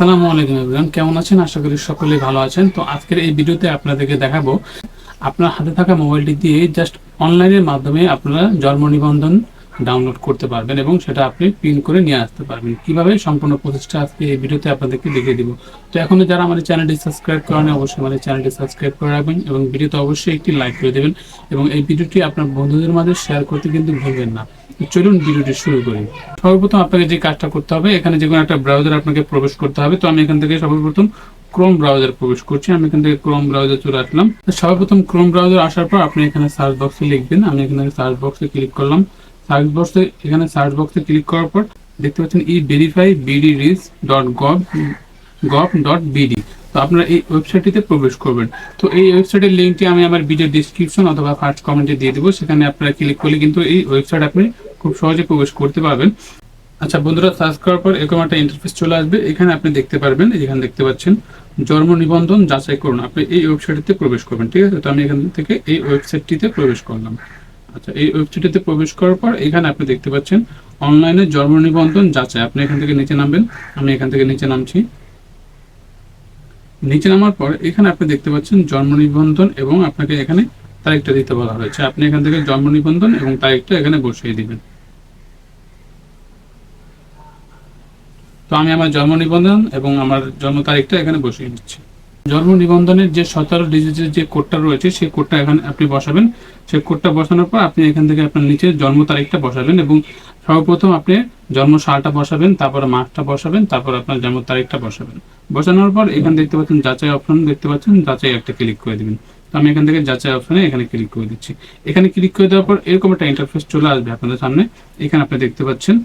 আসসালামু আলাইকুম এভরিওয়ান, কেমন আছেন? আশা করি সকলেই ভালো আছেন। তো আজকের এই ভিডিওতে আপনাদেরকে দেখাবো, আপনার হাতে থাকা মোবাইলটি দিয়ে জাস্ট অনলাইনের মাধ্যমে আপনারা জন্ম নিবন্ধন ডাউনলোড করতে পারবেন এবং সেটা আপনি পিন করে নিয়ে আসতে পারবেন। কীভাবে? সম্পূর্ণ প্রচেষ্টা আজকে এই ভিডিওতে আপনাদেরকে দেখিয়ে দিব। তো এখনও যারা আমাদের চ্যানেলটি সাবস্ক্রাইব করেন অবশ্যই আমাদের চ্যানেলটি সাবস্ক্রাইব করে রাখবেন এবং ভিডিওতে অবশ্যই একটি লাইক করে দেবেন এবং এই ভিডিওটি আপনার বন্ধুদের মাঝে শেয়ার করতে কিন্তু ভুলবেন না। চলুন ভিডিওটি শুরু করি। সর্বপ্রথম আপনাকে যে কাজটা করতে হবে, এখানে যে কোনো একটা ব্রাউজার আপনাকে প্রবেশ করতে হবে। তো আমি এখান থেকে সর্বপ্রথম ক্রোম ব্রাউজার প্রবেশ করছি। আমি এখান থেকে ক্রোম ব্রাউজার চলে আসলাম। সর্বপ্রথম ক্রোম ব্রাউজার আসার পর আপনি এখানে সার্চ বক্সে লিখবেন। আমি এখানে সার্চ বক্সে ক্লিক করলাম। সার্চ বক্সে এখানে সার্চ বক্সে ক্লিক করার পর দেখতে পাচ্ছেন ই verify BD RIS dot gov gov dot BD তো আপনারা এই ওয়েবসাইটটিতে প্রবেশ করবেন। তো এই ওয়েবসাইটের লিঙ্কটি আমি আমার ভিডিও ডিসক্রিপশন অথবা ফার্স্ট কমেন্টে দিয়ে দেবো। সেখানে আপনারা ক্লিক করলে কিন্তু এই ওয়েবসাইট আপনি খুব সহজে প্রবেশ করতে পারবেন। আচ্ছা বন্ধুরা সার্চ করার পর এরকম একটা ইন্টারফেস চলে আসবে। এখানে আপনি দেখতে পারবেন, এখানে দেখতে পাচ্ছেন জন্ম নিবন্ধন যাচাই করুন। আপনি এই ওয়েবসাইটটিতে প্রবেশ করবেন, ঠিক আছে? তো আমি এখান থেকে এই ওয়েবসাইটটিতে প্রবেশ করলাম। আচ্ছা এই ওয়েবসাইটটিতে প্রবেশ করার পর এখানে আপনি দেখতে পাচ্ছেন অনলাইনে জন্ম নিবন্ধন যাচাই। আপনি এখান থেকে নিচে নামবেন, আমি এখান থেকে নিচে নামছি। নিচে নামার পর এখানে আপনি দেখতে পাচ্ছেন জন্ম নিবন্ধন এবং আপনাকে এখানে তারিখটা দিতে বলা হয়েছে। আপনি এখান থেকে জন্ম নিবন্ধন এবং তারিখটা এখানে বসিয়ে দিবেন। তো আমি আমার জন্ম নিবন্ধন এবং আমার জন্ম তারিখটা এখানে বসিয়ে দিচ্ছি। জন্ম নিবন্ধনের যে সতেরো ডিজিটের যে কোডটা রয়েছে, সেই কোডটা এখানে আপনি বসাবেন। সেই কোডটা বসানোর পর আপনি এখান থেকে আপনার নিচে জন্ম তারিখটা বসাবেন এবং সর্বপ্রথম আপনি জন্ম সালটা বসাবেন, তারপরে মাসটা বসাবেন, তারপর আপনার জন্ম তারিখটা বসাবেন। বসানোর পর এখানে দেখতে পাচ্ছেন যাচাই অপশন দেখতে পাচ্ছেন, যাচাই একটা ক্লিক করে দিবেন। তো আমি এখান থেকে যাচাই অপশনে এখানে ক্লিক করে দিচ্ছি। এখানে ক্লিক করে দেওয়ার পর এরকম একটা ইন্টারফেস চলে আসবে আপনাদের সামনে। এখানে আপনি দেখতে পাচ্ছেন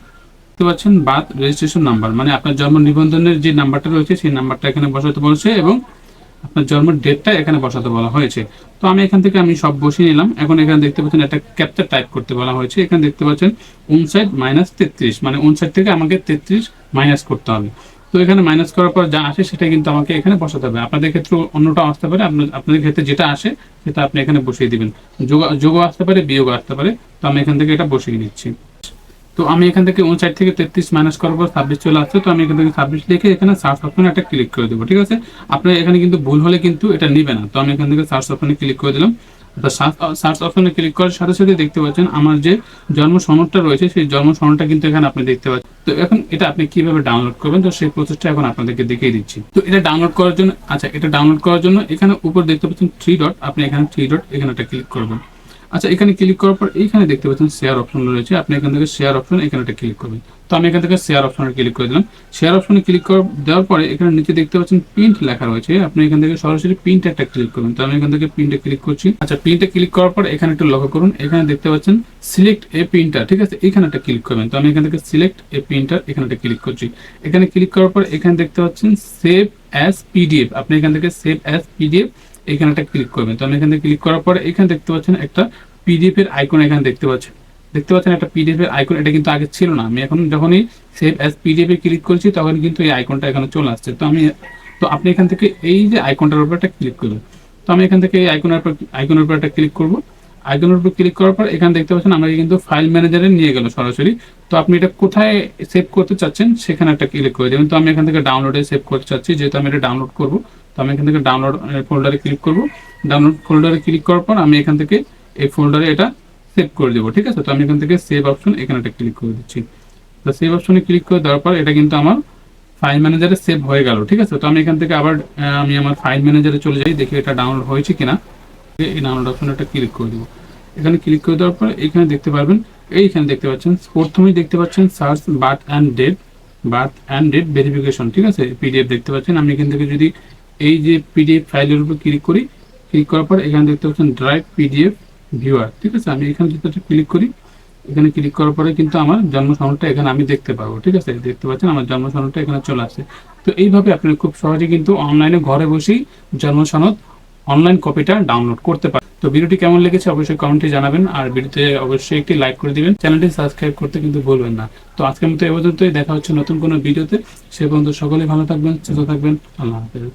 দেখতে পাচ্ছেন বার্থ রেজিস্ট্রেশন নাম্বার মানে আপনার জন্ম নিবন্ধনের যে নাম্বারটা রয়েছে, সেই নাম্বারটা এখানে বসাতে বলছে এবং আপনার জন্মের ডেটটা এখানে বসাতে বলা হয়েছে। তো আমি এখান থেকে আমি সব বসিয়ে নিলাম। এখন এখানে দেখতে পাচ্ছেন একটা ক্যাপচার টাইপ করতে বলা হয়েছে। এখানে দেখতে পাচ্ছেন উনসাইড মাইনাস তেত্রিশ। মানে উনসাইড থেকে আমাকে তেত্রিশ মাইনাস করতে হবে। তো এখানে মাইনাস করার পর যা আসে সেটা কিন্তু আমাকে এখানে বসাতে হবে। আপনাদের ক্ষেত্রে অন্যটা আসতে পারে। আপনার আপনাদের ক্ষেত্রে যেটা আসে সেটা আপনি এখানে বসিয়ে দিবেন। যোগ যোগ আসতে পারে বিয়োগ আসতে পারে। তো আমি এখান থেকে এটা বসিয়ে নিচ্ছি। তো আমি এখান থেকে উনষাট থেকে তেত্রিশ মাইনাস পর ছাব্বিশ চলে আসছে, তো আমি এখান থেকে ছাব্বিশ লিখে এখানে সার্চ অপশনে একটা ক্লিক করে দেবো, ঠিক আছে? আপনার এখানে কিন্তু ভুল হলে কিন্তু এটা নিবে না, তো আমি এখান থেকে সার্চ অপশনে ক্লিক করে দিলাম। সার্চ অপশনে ক্লিক করার সাথে সাথে দেখতে পাচ্ছেন আমার যে জন্ম সনদটা রয়েছে, সেই জন্ম সনদটা কিন্তু এখানে আপনি দেখতে পাচ্ছেন। তো এখন এটা আপনি কীভাবে ডাউনলোড করবেন? তো সেই প্রসেসটা এখন আপনাদেরকে দেখিয়ে দিচ্ছি। তো এটা ডাউনলোড করার জন্য আচ্ছা এটা ডাউনলোড করার জন্য এখানে উপর দেখতে পাচ্ছেন থ্রি ডট আপনি এখানে থ্রি ডট এখানে একটা ক্লিক করবেন। আচ্ছা এখানে ক্লিক করার পর এইখানে দেখতে পাচ্ছেন শেয়ার অপশন রয়েছে। আপনি এখান থেকে শেয়ার অপশন এখানে একটা ক্লিক করবেন। তো আমি এখান থেকে শেয়ার অপশনে ক্লিক করে দিলাম। শেয়ার অপশনে ক্লিক দেওয়ার পরে এখানে নিচে দেখতে পাচ্ছেন প্রিন্ট লেখা রয়েছে। আপনি এখান থেকে সরাসরি প্রিন্ট একটা ক্লিক করবেন। তো আমি এখান থেকে প্রিন্টে ক্লিক করছি। আচ্ছা প্রিন্টে ক্লিক করার পর এখানে একটু লক্ষ্য করুন। এখানে দেখতে পাচ্ছেন সিলেক্ট এ প্রিন্টার ঠিক আছে? এখানে একটা ক্লিক করবেন। তো আমি এখান থেকে সিলেক্ট এ প্রিন্টার এখানে একটা ক্লিক করছি। এখানে ক্লিক করার পর এখানে দেখতে পাচ্ছেন সেভ অ্যাজ পিডিএফ আপনি এখান থেকে সেভ অ্যাজ পিডিএফ এখানে একটা ক্লিক করবেন। তো আমি এখান ক্লিক করার পরে এখানে দেখতে পাচ্ছেন একটা পিডিএফ এর আইকন এখানে দেখতে পাচ্ছেন। দেখতে পাচ্ছেন একটা পিডিএফ এর আইকন এটা কিন্তু আগে ছিল না। আমি এখন যখনই সেভ অ্যাজ পিডিএফ এ ক্লিক করছি তখন কিন্তু এই আইকনটা এখানে চলে আসছে। তো আমি, তো আপনি এখান থেকে এই যে আইকনটার উপর একটা ক্লিক করবেন। তো আমি এখান থেকে এই আইকনের উপর আইকনের উপর একটা ক্লিক করব। আইকনের উপর ক্লিক করার পর এখানে দেখতে পাচ্ছেন আমাকে কিন্তু ফাইল ম্যানেজারে নিয়ে গেল সরাসরি। তো আপনি এটা কোথায় সেভ করতে চাচ্ছেন, সেখানে একটা ক্লিক করে দেবেন। তো আমি এখান থেকে ডাউনলোডে সেভ করতে চাচ্ছি, যেহেতু আমি এটা ডাউনলোড করব। তো আমি এখান থেকে ডাউনলোড ফোল্ডারে ক্লিক করব। ডাউনলোড ফোল্ডারে ক্লিক করার পর আমি এখান থেকে এই ফোল্ডারে এটা সেভ করে দেবো, ঠিক আছে? তো আমি এখান থেকে সেভ অপশন এখানে একটা ক্লিক করে দিচ্ছি। তো সেভ অপশনে ক্লিক করে দেওয়ার পর এটা কিন্তু আমার ফাইল ম্যানেজারে সেভ হয়ে গেল, ঠিক আছে? তো আমি এখান থেকে আবার আমি আমার ফাইল ম্যানেজারে চলে যাই, দেখি এটা ডাউনলোড হয়েছে কিনা। এই ডাউনলোড অপশনে একটা ক্লিক করে দেবো। এখানে ক্লিক করে দেওয়ার পর এখানে দেখতে পারবেন এইখানে দেখতে পাচ্ছেন, প্রথমেই দেখতে পাচ্ছেন search birth and date birth and date verification ঠিক আছে? পিডিএফ দেখতে পাচ্ছেন। আমি এখান থেকে যদি এই যে পিডিএফ ফাইলের উপর ক্লিক করি ক্লিক করার পর এখানে দেখতে পাচ্ছেন ড্রাইভ পিডিএফ ভিউয়ার ঠিক আছে? আমি এখানে যদি একটা ক্লিক করি। এখানে ক্লিক করার পরে কিন্তু আমার জন্ম সনদটা এখানে আমি দেখতে পাবো, ঠিক আছে? দেখতে পাচ্ছেন আমার জন্ম সনদটা এখানে চলে আসে তো এইভাবে আপনি খুব সহজে কিন্তু অনলাইনে ঘরে বসেই জন্ম সনদ অনলাইন কপিটা ডাউনলোড করতে পারেন তো ভিডিওটি কেমন লেগেছে অবশ্যই কমেন্টে জানাবেন, আর ভিডিওতে অবশ্যই একটি লাইক করে দিবেন। চ্যানেলটি সাবস্ক্রাইব করতে কিন্তু ভুলবেন না। তো আজকের মতো এ পর্যন্তই, দেখা হচ্ছে নতুন কোনো ভিডিওতে। সে পর্যন্ত সকলেই ভালো থাকবেন, সুস্থ থাকবেন, আল্লাহ হাফেজ।